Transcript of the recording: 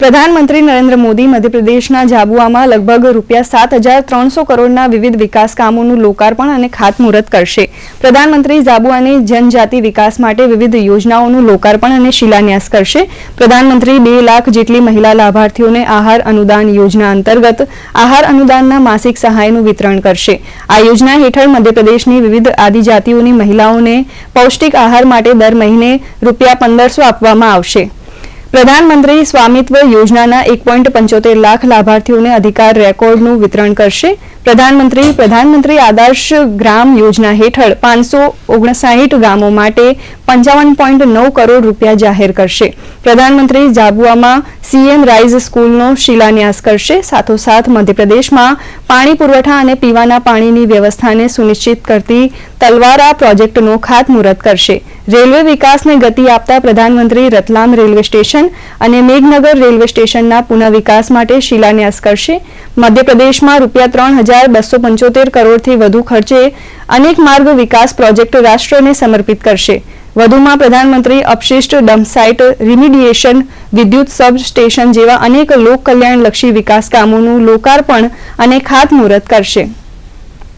પ્રધાનમંત્રી નરેન્દ્ર મોદી મધ્યપ્રદેશના ઝાબુઆમાં લગભગ રૂપિયા સાત હજાર ત્રણસો કરોડના વિવિધ વિકાસ કામોનું લોકાર્પણ અને ખાતમુહૂર્ત કરશે. પ્રધાનમંત્રી ઝાબુઆની જનજાતિ વિકાસ માટે વિવિધ યોજનાઓનું લોકાર્પણ અને શિલાન્યાસ કરશે. પ્રધાનમંત્રી બે લાખ જેટલી મહિલા લાભાર્થીઓને આહાર અનુદાન યોજના અંતર્ગત આહાર અનુદાનના માસિક સહાયનું વિતરણ કરશે. આ યોજના હેઠળ મધ્યપ્રદેશની વિવિધ આદિજાતિઓની મહિલાઓને પૌષ્ટિક આહાર માટે દર મહિને રૂપિયા પંદરસો આપવામાં આવશે. પ્રધાનમંત્રી સ્વામિત્વ યોજનાના એક પોઈન્ટ પંચોતેર લાખ લાભાર્થીઓને અધિકાર રેકોર્ડનું વિતરણ કરશે. પ્રધાનમંત્રી પ્રધાનમંત્રી આદર્શ ગ્રામ યોજના હેઠળ પાંચસો ઓગણસાહીઠ ગામો માટે પંચાવન પોઈન્ટ નવ કરોડ રૂપિયા જાહેર કરશે. પ્રધાનમંત્રી ઝાબુઆમાં સીએમ રાઇઝ સ્કૂલનો શિલાન્યાસ કરશે. સાથોસાથ મધ્યપ્રદેશમાં પાણી પુરવઠા અને પીવાના પાણીની વ્યવસ્થાને સુનિશ્ચિત કરતી તલવારા પ્રોજેક્ટનો ખાતમુહૂર્ત કરશે. રેલવે વિકાસને ગતિ આપતા પ્રધાનમંત્રી રતલામ રેલવે સ્ટેશન અને મેઘનગર રેલવે સ્ટેશનના પુનઃવિકાસ માટે શિલાન્યાસ કરશે. મધ્યપ્રદેશમાં રૂપિયા ત્રણ હજાર બસો પંચોતેર કરોડથી વધુ ખર્ચે અનેક માર્ગ વિકાસ પ્રોજેક્ટ રાષ્ટ્રને સમર્પિત કરશે. વધુમાં પ્રધાનમંત્રી અપશિષ્ટ ડમ્પ સાઇટ રિમિડિયેશન, વિદ્યુત સબ સ્ટેશન જેવા અનેક લોકકલ્યાણલક્ષી વિકાસ કામોનું લોકાર્પણ અને ખાતમુહૂર્ત કરશે.